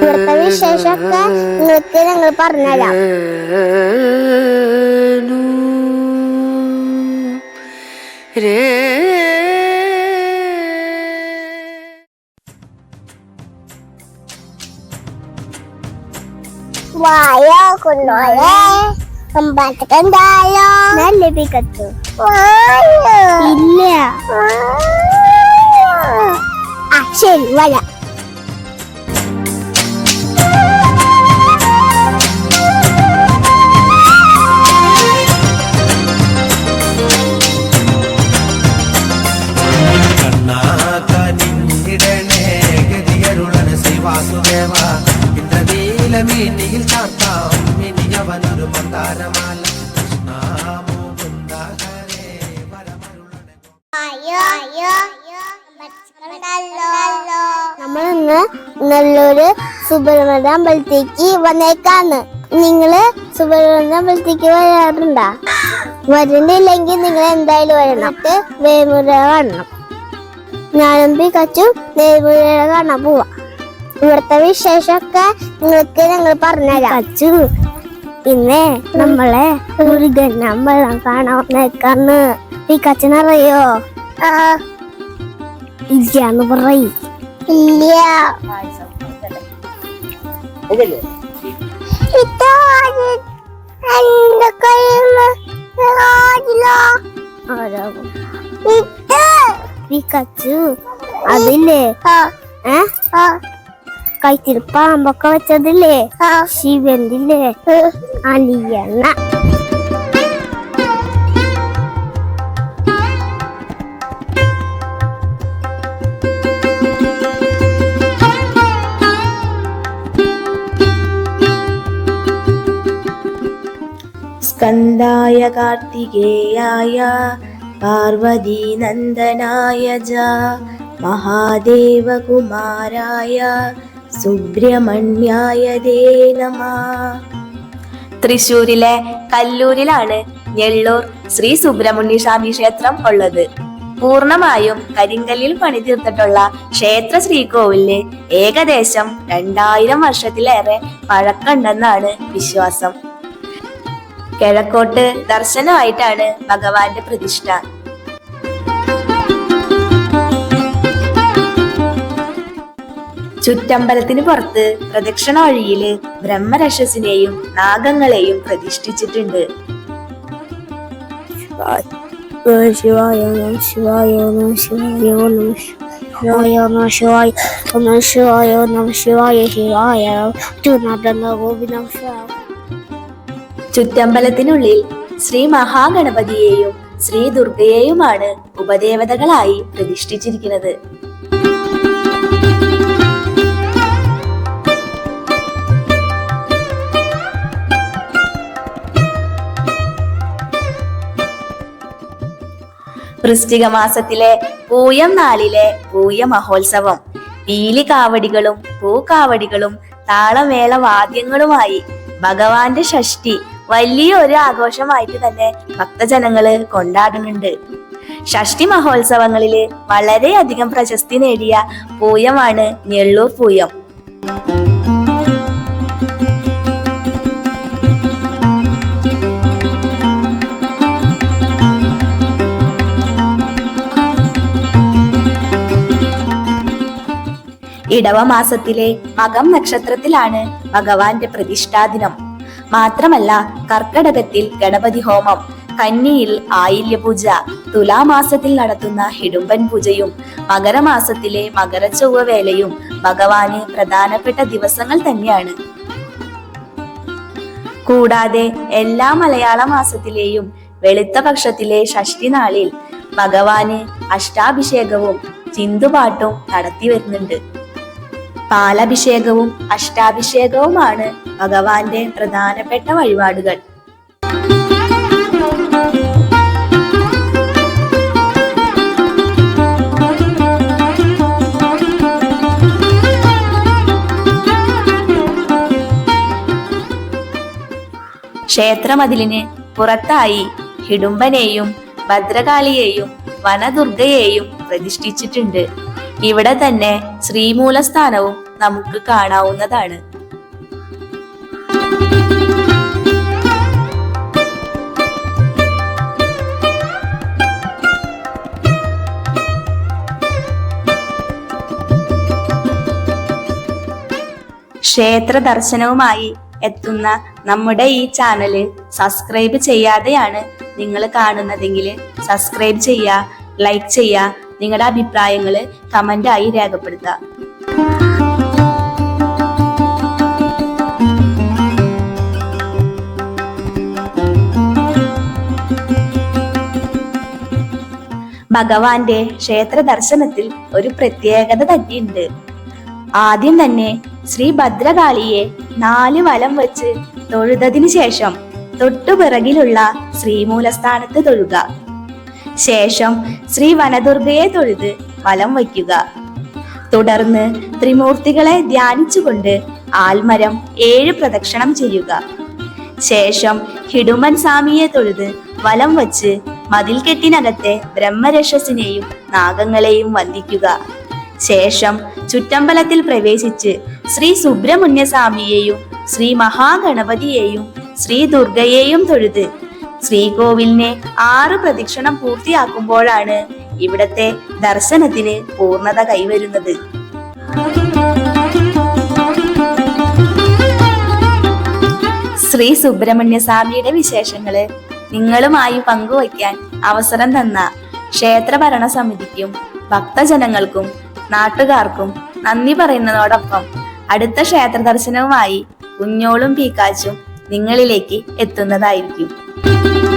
ഇവിടുത്തെ വിശേഷമൊക്കെ നിങ്ങൾക്ക് ഞങ്ങൾ പറഞ്ഞുതരാം. വായോ കൊണ്ടോയേ നല്ല പിക്കത്തു ഇല്ല. ശരി വരാം ഇന്ദ്രനീലമീനിയിൽ ചാർത്താം ഇനിയവനൊരു മന്ദാരമാല. കൃഷ്ണാമുകുന്ദ ഹരേ വരമരുളണേ നമ്മളിന്ന് നല്ലൊരു സുബ്രഹ്മണ്യ അമ്പലത്തേക്ക് വന്നേക്കാന്ന് നിങ്ങൾ സുബ്രഹ്മണ്യ അമ്പലത്തേക്ക് വരാറുണ്ടോ? വരുന്നില്ലെങ്കിൽ നിങ്ങൾ എന്തായാലും വരണം. എന്നിട്ട് വേമുര കാണണം. ഞാനും കച്ചു വേമുര കാണാൻ പോവാ. ഇവിടുത്തെ വിശേഷമൊക്കെ നിങ്ങൾക്ക് ഞങ്ങൾ പറഞ്ഞുതരാം. കച്ചു പിന്നെ നമ്മളെ മുരുകൻ അമ്പലം കാണാൻ വന്നേക്കാന്ന് കച്ചനറിയോ? ആ പറയും. ഇല്ല. പിക്കച്ചു അതില്ലേ? ഏ? കൈത്തിൽ പാമ്പൊക്കെ വെച്ചതില്ലേ? ശിവന്റെ അലിയണ്ണ. സ്കന്ദായ കാർത്തികേയായ പാർവതീനന്ദനായ ജ മഹാദേവകുമാരായ സുബ്രഹ്മണ്യായ ദേ നമ തൃശൂരിലെ കല്ലൂരിലാണ് ഞെള്ളൂർ ശ്രീ സുബ്രഹ്മണ്യ സ്വാമി ക്ഷേത്രം ഉള്ളത് പൂർണമായും കരിങ്കല്ലിൽ പണിതീർത്തിട്ടുള്ള ക്ഷേത്ര ശ്രീകോവിലിന് ഏകദേശം രണ്ടായിരം വർഷത്തിലേറെ പഴക്കമുണ്ടെന്നാണ് വിശ്വാസം കിഴക്കോട്ട് ദർശനമായിട്ടാണ് ഭഗവാന്റെ പ്രതിഷ്ഠ. ചുറ്റമ്പലത്തിന് പുറത്ത് പ്രദക്ഷിണ വഴിയിൽ ബ്രഹ്മരക്ഷസിനെയും നാഗങ്ങളെയും പ്രതിഷ്ഠിച്ചിട്ടുണ്ട്. ശിവായ ശിവായ ശിവായ ശിവായ ശിവായോ ശിവായ ശിവായ ശിവായ ഗോവിന്ദ ചുറ്റമ്പലത്തിനുള്ളിൽ ശ്രീ മഹാഗണപതിയെയും ശ്രീ ദുർഗയെയുമാണ് ഉപദേവതകളായി പ്രതിഷ്ഠിച്ചിരിക്കുന്നത്. വൃശ്ചിക മാസത്തിലെ പൂയം നാളിലെ പൂയ മഹോത്സവം പീലികാവടികളും പൂക്കാവടികളും താളമേള വാദ്യങ്ങളുമായി ഭഗവാന്റെ ഷഷ്ടി വലിയ ഒരു ആഘോഷമായിട്ട് തന്നെ ഭക്തജനങ്ങൾ കൊണ്ടാടുന്നുണ്ട്. ഷഷ്ടി മഹോത്സവങ്ങളിൽ വളരെയധികം പ്രശസ്തി നേടിയ പൂയമാണ് ഞെള്ളൂർ പൂയം. ഇടവമാസത്തിലെ മകം നക്ഷത്രത്തിലാണ് ഭഗവാന്റെ പ്രതിഷ്ഠാദിനം. മാത്രമല്ല കർക്കടകത്തിൽ ഗണപതി ഹോമം കന്നിയിൽ ആയില്യപൂജ തുലാമാസത്തിൽ നടത്തുന്ന ഹിഡുംബൻ പൂജയും മകരമാസത്തിലെ മകരച്ചൊവ്വ വേലയും ഭഗവാന് പ്രധാനപ്പെട്ട ദിവസങ്ങൾ തന്നെയാണ്. കൂടാതെ എല്ലാ മലയാള മാസത്തിലെയും വെളുത്ത പക്ഷത്തിലെ ഷഷ്ടി നാളിൽ ഭഗവാന് അഷ്ടാഭിഷേകവും ചിന്തുപാട്ടും നടത്തി വരുന്നുണ്ട് പാലഭിഷേകവും അഷ്ടാഭിഷേകവുമാണ് ഭഗവാന്റെ പ്രധാനപ്പെട്ട വഴിപാടുകൾ. ക്ഷേത്രമതിലിന് പുറത്തായി ഹിഡുംബനെയും ഭദ്രകാളിയെയും വനദുർഗയെയും പ്രതിഷ്ഠിച്ചിട്ടുണ്ട്. ഇവിടെ തന്നെ ശ്രീമൂലസ്ഥാനവും നമുക്ക് കാണാവുന്നതാണ്. ക്ഷേത്ര ദർശനവുമായി എത്തുന്ന നമ്മുടെ ഈ ചാനൽ സബ്സ്ക്രൈബ് ചെയ്യാതെയാണ് നിങ്ങൾ കാണുന്നതെങ്കിൽ സബ്സ്ക്രൈബ് ചെയ്യുക ലൈക്ക് ചെയ്യുക നിങ്ങളുടെ അഭിപ്രായങ്ങൾ കമന്റായി രേഖപ്പെടുത്തുക. ഭഗവാന്റെ ക്ഷേത്ര ദർശനത്തിൽ ഒരു പ്രത്യേകത തന്നെയുണ്ട്. ആദ്യം തന്നെ ശ്രീ ഭദ്രകാളിയെ നാല് വലം വെച്ച് തൊഴുതതിനു ശേഷം തൊട്ടുപിറകിലുള്ള ശ്രീമൂലസ്ഥാനത്ത് തൊഴുക. ശേഷം ശ്രീ വനദുർഗയെ തൊഴുത് വലം വയ്ക്കുക. തുടർന്ന് ത്രിമൂർത്തികളെ ധ്യാനിച്ചുകൊണ്ട് ആൽമരം ഏഴ് പ്രദക്ഷിണം ചെയ്യുക. ശേഷം ഹിഡുമൻ സ്വാമിയെ തൊഴുത് വലം വച്ച് മതിൽക്കെട്ടിനകത്തെ ബ്രഹ്മരക്ഷസിനെയും നാഗങ്ങളെയും വന്ദിക്കുക. ശേഷം ചുറ്റമ്പലത്തിൽ പ്രവേശിച്ച് ശ്രീ സുബ്രഹ്മണ്യ സ്വാമിയെയും ശ്രീ മഹാഗണപതിയെയും ശ്രീ ദുർഗയെയും തൊഴുത് ശ്രീകോവിലിനെ ആറ് പ്രദക്ഷിണം പൂർത്തിയാക്കുമ്പോഴാണ് ഇവിടത്തെ ദർശനത്തിന് പൂർണത കൈവരുന്നത്. ശ്രീ സുബ്രഹ്മണ്യ സ്വാമിയുടെ വിശേഷങ്ങൾ നിങ്ങളുമായി പങ്കുവയ്ക്കാൻ അവസരം തന്ന ക്ഷേത്ര ഭരണ സമിതിക്കും ഭക്തജനങ്ങൾക്കും നാട്ടുകാർക്കും നന്ദി പറയുന്നതോടൊപ്പം അടുത്ത ക്ഷേത്ര ദർശനവുമായി കുഞ്ഞോളും പീക്കാച്ചും നിങ്ങളിലേക്ക് എത്തുന്നതായിരിക്കും. thank you